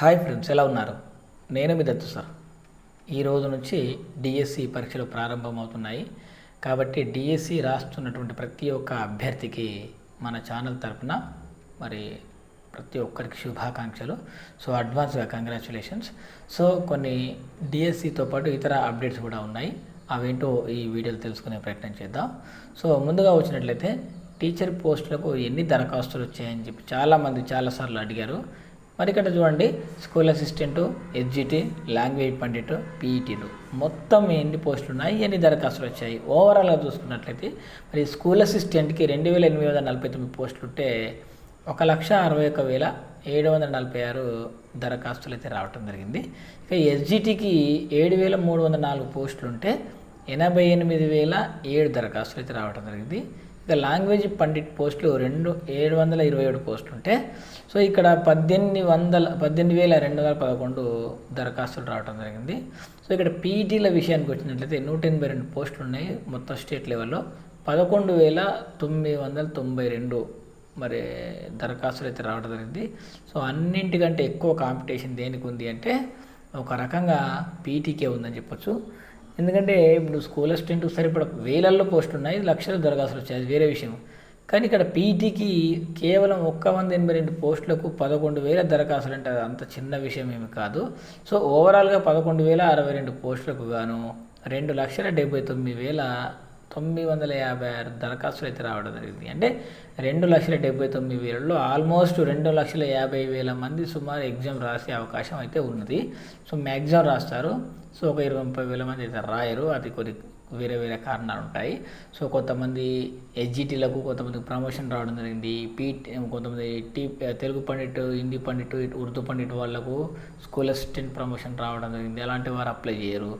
Hi friends ఎలా ఉన్నారు? నేను మీ దత్తు సార్. ఈ రోజు నుంచి డిఎస్సి పరీక్షలు ప్రారంభమవుతున్నాయి. కాబట్టి డిఎస్సి రాస్తున్నటువంటి ప్రతి ఒక్క అభ్యర్థికి మన ఛానల్ తరపున మరి ప్రతి ఒక్కరికి శుభాకాంక్షలు. సో అడ్వాన్స్గా కంగ్రాచులేషన్స్. సో కొన్ని డిఎస్సితో పాటు ఇతర అప్డేట్స్ కూడా ఉన్నాయి. అవేంటో ఈ వీడియోలు తెలుసుకునే ప్రయత్నం చేద్దాం. సో ముందుగా వచ్చినట్లయితే టీచర్ పోస్టులకు ఎన్ని దరఖాస్తులు వచ్చాయని చెప్పి చాలామంది చాలాసార్లు అడిగారు. మరి ఇక్కడ చూడండి school assistant SGT language pandit పీఈటీలు మొత్తం ఎన్ని పోస్టులు ఉన్నాయి? ఎన్ని దరఖాస్తులు వచ్చాయి? ఓవరాల్గా చూసుకున్నట్లయితే మరి స్కూల్ అసిస్టెంట్కి రెండు వేల ఎనిమిది వందల నలభై తొమ్మిది పోస్టులు ఉంటే ఒక లక్ష అరవై ఒక వేల ఏడు వందల నలభై ఆరు దరఖాస్తులు అయితే రావటం జరిగింది. ఇక ఎస్జిటికి ఏడు వేల మూడు వందల నాలుగు పోస్టులు ఉంటే ఎనభై ఎనిమిది వేల ఏడు దరఖాస్తులు అయితే రావటం జరిగింది. ఇక లాంగ్వేజ్ పండిట్ పోస్టులు రెండు ఏడు వందల ఇరవై ఏడు పోస్టులు ఉంటే సో ఇక్కడ పద్దెనిమిది వందల పద్దెనిమిది వేల రెండు వందల పదకొండు దరఖాస్తులు రావడం జరిగింది. సో ఇక్కడ పీఈటీల విషయానికి వచ్చినట్లయితే నూట ఎనభై రెండు పోస్టులు ఉన్నాయి మొత్తం స్టేట్ లెవెల్లో. పదకొండు వేల తొమ్మిది వందల తొంభై రెండు మరి దరఖాస్తులు అయితే రావడం జరిగింది. సో అన్నింటికంటే ఎక్కువ కాంపిటీషన్ దేనికి ఉంది అంటే ఒక రకంగా పీటీకే ఉందని చెప్పొచ్చు. ఎందుకంటే ఇప్పుడు స్కూల్ అసిస్టెంట్ సరిపడ వేలల్లో పోస్టులు ఉన్నాయి లక్షల దరఖాస్తులు వచ్చాయి వేరే విషయం. కానీ ఇక్కడ పీటీకి కేవలం ఒక్క వంద ఎనభై రెండు పోస్టులకు పదకొండు వేల దరఖాస్తులు అంటే అది అంత చిన్న విషయం ఏమి కాదు. సో ఓవరాల్గా పదకొండు వేల అరవై రెండు పోస్టులకు గాను రెండు లక్షల డెబ్బై తొమ్మిది వేల తొమ్మిది వందల యాభై ఆరు దరఖాస్తులు అయితే రావడం జరిగింది. అంటే రెండు లక్షల డెబ్బై తొమ్మిది వేలలో ఆల్మోస్ట్ రెండు లక్షల యాభై వేల మంది సుమారు ఎగ్జామ్ రాసే అవకాశం అయితే ఉన్నది. సో మ్యాక్సిమం రాస్తారు. సో ఒక ఇరవై ముప్పై వేల మంది అయితే రాయరు. అది కొన్ని వేరే వేరే కారణాలు ఉంటాయి. సో కొంతమంది ఎస్జిటీలకు కొంతమందికి ప్రమోషన్ రావడం జరిగింది. పీట్ కొంతమంది టీ తెలుగు పండిట్ హిందీ పండిట్ ఉర్దూ పండిట్ వాళ్ళకు స్కూల్ అసిస్టెంట్ ప్రమోషన్ రావడం జరిగింది. అలాంటి వారు అప్లై చేయరు.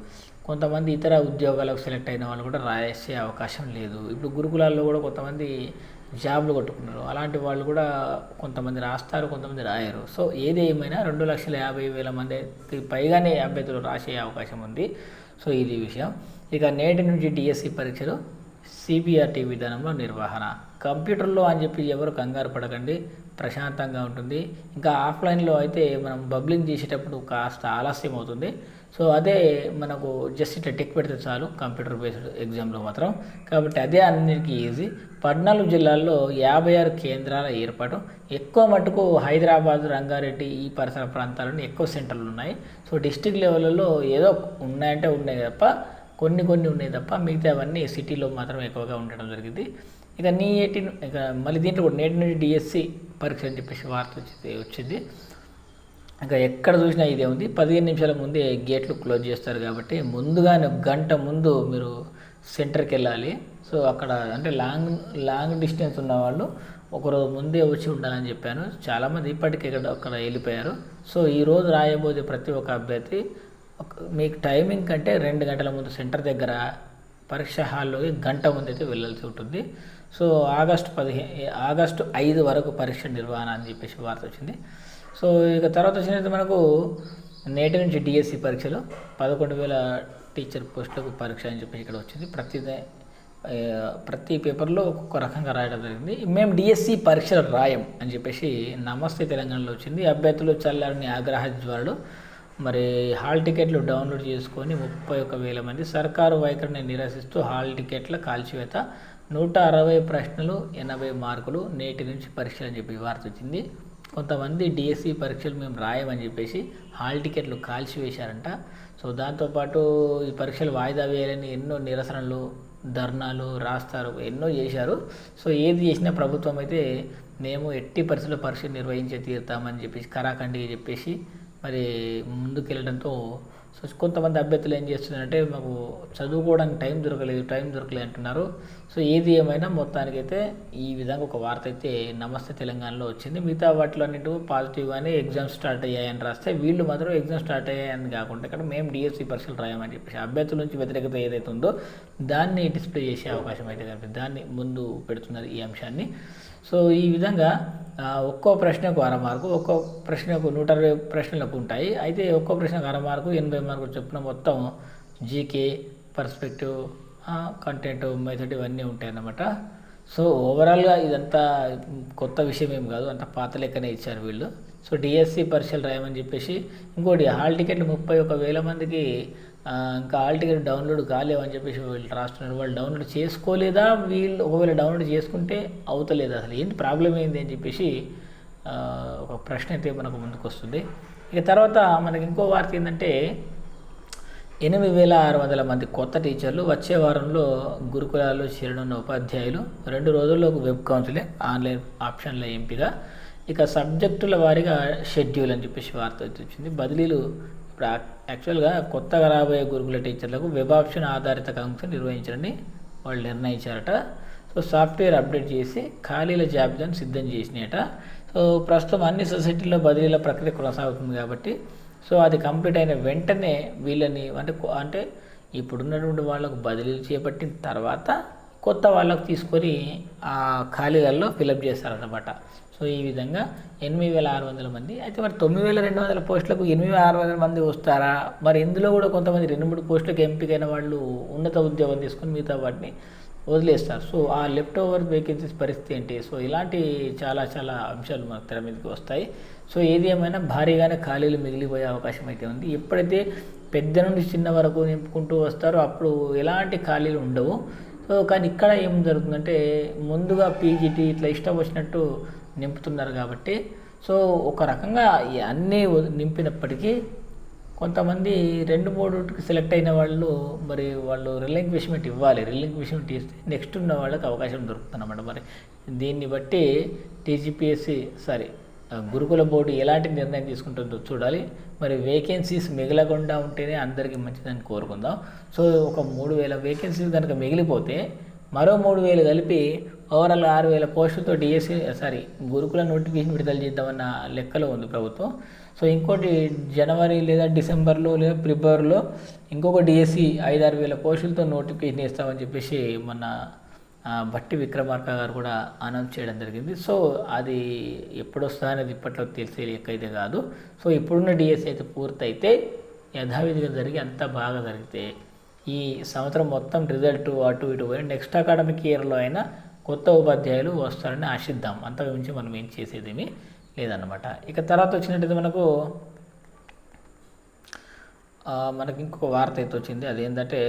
కొంతమంది ఇతర ఉద్యోగాలకు సెలెక్ట్ అయిన వాళ్ళు కూడా రాసే అవకాశం లేదు. ఇప్పుడు గురుకులాల్లో కూడా కొంతమంది జాబ్లు కొట్టుకున్నారు. అలాంటి వాళ్ళు కూడా కొంతమంది రాస్తారు కొంతమంది రాయరు. సో ఏది ఏమైనా రెండు లక్షల యాభై వేల మంది పైగానే అభ్యర్థులు రాసే అవకాశం ఉంది. సో ఇది విషయం. ఇక నేటి నుంచి డిఎస్సి పరీక్షలు సిబిఆర్టీ విధానంలో నిర్వహణ. కంప్యూటర్లో అని చెప్పి ఎవరు కంగారు పడకండి. ప్రశాంతంగా ఉంటుంది. ఇంకా ఆఫ్లైన్లో అయితే మనం బబ్లింగ్ చేసేటప్పుడు కాస్త ఆలస్యం అవుతుంది. సో అదే మనకు జస్ట్ ఇట్లా టెక్ పెడితే చాలు కంప్యూటర్ బేస్డ్ ఎగ్జామ్లో మాత్రం. కాబట్టి అదే అన్నిటికీ ఈజీ పద్నాలుగు జిల్లాల్లో యాభై ఆరు కేంద్రాల ఏర్పాటు. ఎక్కువ మటుకు హైదరాబాద్ రంగారెడ్డి ఈ పరిసర ప్రాంతాలను ఎక్కువ సెంటర్లు ఉన్నాయి. సో డిస్టిక్ లెవెల్లో ఏదో ఉన్నాయంటే ఉన్నాయి తప్ప కొన్ని కొన్ని ఉన్నాయి తప్ప మిగతా అవన్నీ సిటీలో మాత్రం ఎక్కువగా ఉండడం జరిగింది. ఇక నీ ఎయిటీన్ ఇక మళ్ళీ దీంట్లో కూడా నేటి నుండి డిఎస్సి పరీక్ష అని చెప్పేసి వార్త వచ్చింది వచ్చింది. ఇంకా ఎక్కడ చూసినా ఇదే ఉంది. పదిహేను నిమిషాల ముందే గేట్లు క్లోజ్ చేస్తారు కాబట్టి ముందుగానే ఒక గంట ముందు మీరు సెంటర్కి వెళ్ళాలి. సో అక్కడ అంటే లాంగ్ లాంగ్ డిస్టెన్స్ ఉన్న వాళ్ళు ఒకరోజు ముందే వచ్చి ఉండాలని చెప్పాను. చాలామంది ఇప్పటికే ఇక్కడ అక్కడ వెళ్ళిపోయారు. సో ఈరోజు రాయబోయే ప్రతి ఒక్క అభ్యర్థి ఒక- మీకు టైమింగ్ కంటే రెండు గంటల ముందు సెంటర్ దగ్గర పరీక్ష హాల్లోకి గంట ముందు అయితే వెళ్ళాల్సి ఉంటుంది. సో ఆగస్టు పదిహే ఆగస్టు ఐదు వరకు పరీక్ష నిర్వహణ అని చెప్పేసి వార్త వచ్చింది. సో ఇక తర్వాత వచ్చినది మనకు నేటి నుంచి డిఎస్సి పరీక్షలు పదకొండు వేల టీచర్ పోస్టులకు పరీక్ష అని చెప్పి ఇక్కడ వచ్చింది. ప్రతి ప్రతి పేపర్లో ఒక్కొక్క రకంగా రాయడం జరిగింది. మేము డిఎస్సి పరీక్షలు రాయం అని చెప్పేసి నమస్తే తెలంగాణలో వచ్చింది. అభ్యర్థులు చల్లారని ఆగ్రహ మరి హాల్ టికెట్లు డౌన్లోడ్ చేసుకొని ముప్పై ఒక వేల మంది సర్కారు వైఖరిని నిరసిస్తూ హాల్ టికెట్ల కాల్చివేత నూట అరవై ప్రశ్నలు ఎనభై మార్కులు నేటి నుంచి పరీక్షలు అని చెప్పి వార్త వచ్చింది. కొంతమంది డిఎస్సి పరీక్షలు మేము రాయమని చెప్పేసి హాల్ టికెట్లు కాల్చివేశారంట సో దాంతోపాటు ఈ పరీక్షలు వాయిదా వేయాలని ఎన్నో నిరసనలు ధర్నాలు రాస్తారు ఎన్నో చేశారు. సో ఏది చేసినా ప్రభుత్వం అయితే మేము ఎట్టి పరిస్థితుల్లో పరీక్షలు నిర్వహించే తీరుతామని చెప్పేసి కరాఖండి చెప్పేసి మరి ముందుకెళ్ళడంతో సో కొంతమంది అభ్యర్థులు ఏం చేస్తున్నారంటే మాకు చదువుకోవడానికి టైం దొరకలేదు టైం దొరకలేదు అంటున్నారు. సో ఏది ఏమైనా మొత్తానికైతే ఈ విధంగా ఒక వార్త అయితే నమస్తే తెలంగాణలో వచ్చింది. మిగతా వాటిలో అన్నింటి పాజిటివ్గానే ఎగ్జామ్స్ స్టార్ట్ అయ్యాయని రాస్తే వీళ్ళు మాత్రం ఎగ్జామ్ స్టార్ట్ అయ్యాయని కాకుండా ఇక్కడ మేము డిఎస్సి పరీక్షలు రాయమని చెప్పేసి అభ్యర్థుల నుంచి వ్యతిరేకత ఏదైతే ఉందో దాన్ని డిస్ప్లే చేసే అవకాశం అయితే కనిపిస్తుంది దాన్ని ముందు పెడుతున్నారు ఈ అంశాన్ని. సో ఈ విధంగా ఒక్కో ప్రశ్నకు అర మార్కు ఒక్కో ప్రశ్నకు నూట అరవై ప్రశ్నలకు ఉంటాయి. అయితే ఒక్కో ప్రశ్నకు అర మార్కు ఎనభై మార్కులు చొప్పున మొత్తం జీకే పర్స్పెక్టివ్ కంటెంట్ మెథడ్ ఇవన్నీ ఉంటాయి అన్నమాట సో ఓవరాల్గా ఇదంతా కొత్త విషయం ఏం కాదు అంత పాత లెక్కనే ఇచ్చారు వీళ్ళు. సో డిఎస్సి పరీక్షలు రాయమని చెప్పేసి ఇంకోటి హాల్ టికెట్లు ముప్పై ఒక వేల మందికి ఇంకా హాల్ టికెట్ డౌన్లోడ్ కాలేవని చెప్పేసి వీళ్ళు రాస్తున్నారు. వాళ్ళు డౌన్లోడ్ చేసుకోలేదా? వీళ్ళు ఒకవేళ డౌన్లోడ్ చేసుకుంటే అవుతలేదు అసలు? ఏంటి ప్రాబ్లం ఏంది అని చెప్పేసి ఒక ప్రశ్న అయితే మనకు ముందుకు వస్తుంది ఇక తర్వాత మనకి ఇంకో వార్త ఏంటంటే ఎనిమిది వేల ఆరు వందల మంది కొత్త టీచర్లు వచ్చే వారంలో గురుకులాలు చేరనున్న ఉపాధ్యాయులు రెండు రోజుల్లో వెబ్ కౌన్సిలింగ్ ఆన్లైన్ ఆప్షన్ల ఎంపిక ఇక సబ్జెక్టుల వారీగా షెడ్యూల్ అని చెప్పేసి వార్త అయితే వచ్చింది. బదిలీలు ఇప్పుడు యాక్చువల్గా కొత్తగా రాబోయే గురుకుల టీచర్లకు వెబ్ ఆప్షన్ ఆధారిత కౌన్సిల్ నిర్వహించడని వాళ్ళు నిర్ణయించారట. సో సాఫ్ట్వేర్ అప్డేట్ చేసి ఖాళీల జాబితాను సిద్ధం చేసినాయట. సో ప్రస్తుతం అన్ని సొసైటీల్లో బదిలీల ప్రక్రియ కొనసాగుతుంది కాబట్టి సో అది కంప్లీట్ అయిన వెంటనే వీళ్ళని అంటే అంటే ఇప్పుడున్నటువంటి వాళ్ళకు బదిలీలు చేపట్టిన తర్వాత కొత్త వాళ్ళకు తీసుకొని ఆ ఖాళీలలో ఫిలప్ చేస్తారన్నమాట. సో ఈ విధంగా ఎనిమిది వేల ఆరు వందల మంది అయితే మరి తొమ్మిది వేల రెండు వందల పోస్టులకు ఎనిమిది వేల ఆరు వందల మంది వస్తారా? మరి ఇందులో కూడా కొంతమంది రెండు మూడు పోస్టులకు ఎంపికైన వాళ్ళు ఉన్నత ఉద్యోగం తీసుకొని మిగతా వాటిని వదిలేస్తారు. సో ఆ లెఫ్ట్ ఓవర్ వేకెన్సీస్ పరిస్థితి ఏంటి? సో ఇలాంటి చాలా చాలా అంశాలు మన తెర మీదకి వస్తాయి. సో ఏది ఏమైనా భారీగానే ఖాళీలు మిగిలిపోయే అవకాశం అయితే ఉంది. ఎప్పుడైతే పెద్ద నుండి చిన్న వరకు నింపుకుంటూ వస్తారో అప్పుడు ఎలాంటి ఖాళీలు ఉండవు. సో కానీ ఇక్కడ ఏం జరుగుతుందంటే ముందుగా పీజీటీ ఇట్లా ఇష్టం వచ్చినట్టు నింపుతున్నారు కాబట్టి సో ఒక రకంగా అన్నీ నింపినప్పటికీ కొంతమంది రెండు మూడుకి సెలెక్ట్ అయిన వాళ్ళు మరి వాళ్ళు రిలింక్విష్మెంట్ ఇవ్వాలి. రిలింక్విష్మెంట్ ఇస్తే నెక్స్ట్ ఉన్న వాళ్ళకి అవకాశం దొరుకుతుంది అన్నమాట మరి దీన్ని బట్టి టీజీపీఎస్సి సారీ గురుకుల బోర్డు ఎలాంటి నిర్ణయం తీసుకుంటుందో చూడాలి. మరి వేకెన్సీస్ మిగలకుండా ఉంటేనే అందరికీ మంచిదని కోరుకుందాం. సో ఒక మూడు వేల వేకెన్సీస్ కనుక మిగిలిపోతే మరో మూడు వేలు కలిపి ఓవరాల్ ఆరు వేల పోస్టులతో డిఎస్సి సారీ గురుకుల నోటిఫికేషన్ విడుదల చేద్దామన్న లెక్కలో ఉంది ప్రభుత్వం. సో ఇంకోటి జనవరి లేదా డిసెంబర్లో లేదా ఫిబ్రవరిలో ఇంకొక డిఎస్సి ఐదారు వేల పోస్టులతో నోటిఫికేషన్ ఇస్తామని చెప్పేసి మన భట్టి విక్రమార్క గారు కూడా అనౌన్స్ చేయడం జరిగింది. సో అది ఎప్పుడు అనేది ఇప్పట్లో తెలిసే లెక్క అయితే కాదు. సో ఇప్పుడున్న డిఎస్ అయితే పూర్తయితే యథావిధిగా జరిగి అంతా బాగా జరిగితే ఈ సంవత్సరం మొత్తం రిజల్ట్ అటు ఇటు పోయి నెక్స్ట్ అకాడమిక్ ఇయర్లో అయినా కొత్త ఉపాధ్యాయులు వస్తారని ఆశిద్దాం. అంతకు మించి మనం ఏం చేసేదేమీ లేదన్నమాట. ఇక తర్వాత వచ్చినట్టయితే మనకు మనకి ఇంకొక వార్త అయితే వచ్చింది. అదేంటంటే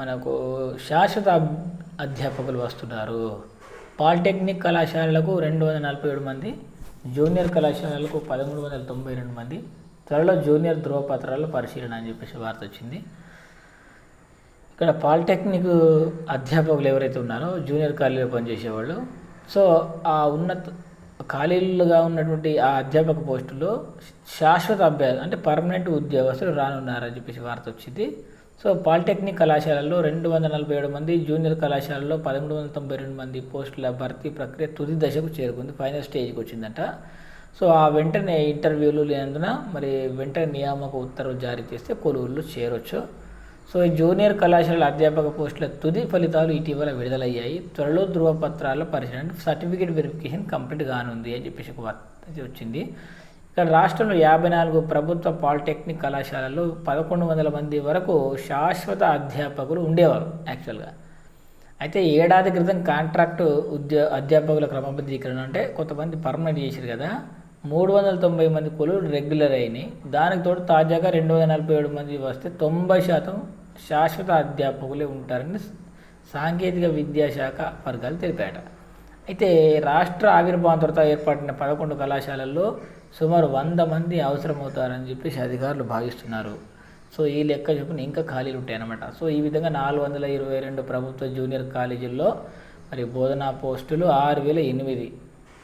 మనకు శాశ్వత అధ్యాపకులు వస్తున్నారు. పాలిటెక్నిక్ కళాశాలలకు రెండు వందల నలభై ఏడు మంది జూనియర్ కళాశాలలకు పదమూడు వందల తొంభై రెండు మంది త్వరలో జూనియర్ ధృవపత్రాలు పరిశీలన అని చెప్పేసి వార్త వచ్చింది. ఇక్కడ పాలిటెక్నిక్ అధ్యాపకులు ఎవరైతే ఉన్నారో జూనియర్ కాలేజీలో పనిచేసేవాళ్ళు. సో ఆ ఉన్నత ఖాళీలుగా ఉన్నటువంటి ఆ అధ్యాపక పోస్టులో శాశ్వత అభ్యర్థి అంటే పర్మనెంట్ ఉద్యోగస్తులు రానున్నారని చెప్పేసి వార్త వచ్చింది. సో పాలిటెక్నిక్ కళాశాలలో రెండు వందల నలభై ఏడు మంది జూనియర్ కళాశాలలో పదమూడు వందల తొంభై రెండు మంది పోస్టుల భర్తీ ప్రక్రియ తుది దశకు చేరుకుంది ఫైనల్ స్టేజ్కి వచ్చిందట. సో ఆ వెంటనే ఇంటర్వ్యూలు లేనందున మరి వెంటనే నియామక ఉత్తర్వులు జారీ చేస్తే కొలువులు చేరొచ్చు. సో ఈ జూనియర్ కళాశాల అధ్యాపక పోస్టుల తుది ఫలితాలు ఇటీవల విడుదలయ్యాయి. త్వరలో ధృవపత్రాల పరిశీలన సర్టిఫికేట్ వెరిఫికేషన్ కంప్లీట్ కానుంది అని చెప్పేసి వచ్చింది. ఇక్కడ రాష్ట్రంలో యాభై నాలుగు ప్రభుత్వ పాలిటెక్నిక్ కళాశాలలో పదకొండు వందల మంది వరకు శాశ్వత అధ్యాపకులు ఉండేవారు యాక్చువల్గా. అయితే ఏడాది క్రితం కాంట్రాక్టు ఉద్యో అధ్యాపకుల క్రమబద్ధీకరణ అంటే కొంతమంది పర్మనెంట్ చేశారు కదా మూడు వందల తొంభై మంది కొలువులు రెగ్యులర్ అయినాయి. దానికి తోడు తాజాగా రెండు వందల నలభై ఏడు మంది వస్తే తొంభై శాతం శాశ్వత అధ్యాపకులే ఉంటారని సాంకేతిక విద్యాశాఖ వర్గాలు తెలిపాయట. అయితే రాష్ట్ర ఆవిర్భావం తర్వాత ఏర్పడిన పదకొండు కళాశాలల్లో సుమారు వంద మంది అవసరమవుతారని చెప్పేసి అధికారులు భావిస్తున్నారు. సో ఈ లెక్క చొప్పున ఇంకా ఖాళీలు ఉంటాయన్నమాట. సో ఈ విధంగా నాలుగు వందల ఇరవై రెండు ప్రభుత్వ జూనియర్ కాలేజీల్లో మరి బోధనా పోస్టులు ఆరు వేల ఎనిమిది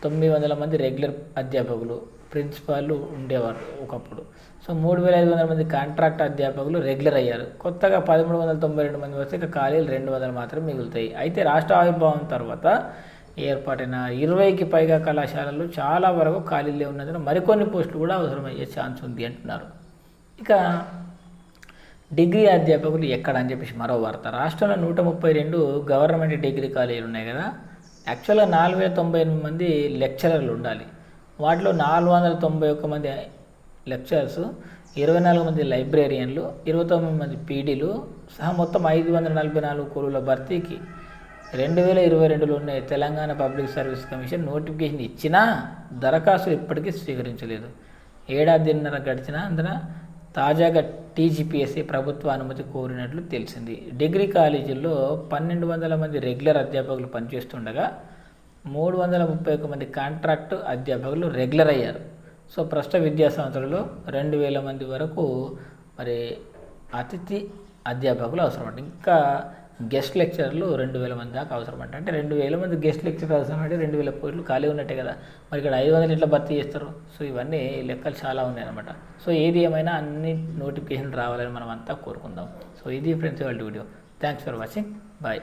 తొమ్మిది వందల మంది రెగ్యులర్ అధ్యాపకులు ప్రిన్సిపాల్ ఉండేవారు ఒకప్పుడు. సో మూడు వేల ఐదు వందల మంది కాంట్రాక్ట్ అధ్యాపకులు రెగ్యులర్ అయ్యారు. కొత్తగా పదమూడు వందల తొంభై రెండు మంది వస్తే ఇక ఖాళీలు రెండు వందలు మాత్రం మిగులుతాయి. అయితే రాష్ట్ర ఆవిర్భావం తర్వాత ఏర్పాటైన ఇరవైకి పైగా కళాశాలలు చాలా వరకు ఖాళీలే ఉన్నందున మరికొన్ని పోస్టులు కూడా అవసరమయ్యే ఛాన్స్ ఉంది అంటున్నారు. ఇక డిగ్రీ అధ్యాపకులు ఎక్కడ అని చెప్పేసి మరో వార్త. రాష్ట్రంలో నూట ముప్పై రెండు గవర్నమెంట్ డిగ్రీ కాలేజీలు ఉన్నాయి కదా. యాక్చువల్గా నాలుగు వేల తొంభై ఎనిమిది మంది లెక్చరర్లు ఉండాలి. వాటిలో నాలుగు వందల తొంభై ఒక్క మంది లెక్చరర్స్ ఇరవై నాలుగు మంది లైబ్రేరియన్లు ఇరవై తొమ్మిది మంది పీడీలు సహా మొత్తం ఐదు వందల నలభై నాలుగు కోళ్ళ భర్తీకి రెండు వేల ఇరవై రెండులోనే Telangana public service commission notification ఇచ్చినా దరఖాస్తులు ఇప్పటికీ స్వీకరించలేదు. ఏడాదిన్నర గడిచినా అందున తాజాగా టీజీపీఎస్సీ ప్రభుత్వ అనుమతి కోరినట్లు తెలిసింది. డిగ్రీ కాలేజీల్లో పన్నెండు వందల మంది రెగ్యులర్ అధ్యాపకులు పనిచేస్తుండగా మూడు వందల ముప్పై ఒక్క మంది కాంట్రాక్ట్ అధ్యాపకులు రెగ్యులర్ అయ్యారు. సో ప్రస్తుత విద్యా సంవత్సరంలో రెండు వేల మంది వరకు మరి అతిథి అధ్యాపకులు అవసరం ఇంకా గెస్ట్ లెక్చరర్లు రెండు వేల మంది దాకా అవసరం అంటే అంటే రెండు వేల మంది గెస్ట్ లెక్చర్ అవసరం అంటే రెండు వేల కోట్లు ఖాళీ ఉన్నట్టే కదా. మరి ఇక్కడ ఐదు వందలు ఎట్లా భర్తీ చేస్తారు? సో ఇవన్నీ లెక్కలు చాలా ఉన్నాయి అనమాట సో ఏది ఏమైనా అన్ని నోటిఫికేషన్ రావాలని మనం అంతా కోరుకుందాం. సో ఇది ఫ్రెండ్స్ వాళ్ళ video. Thanks for watching bye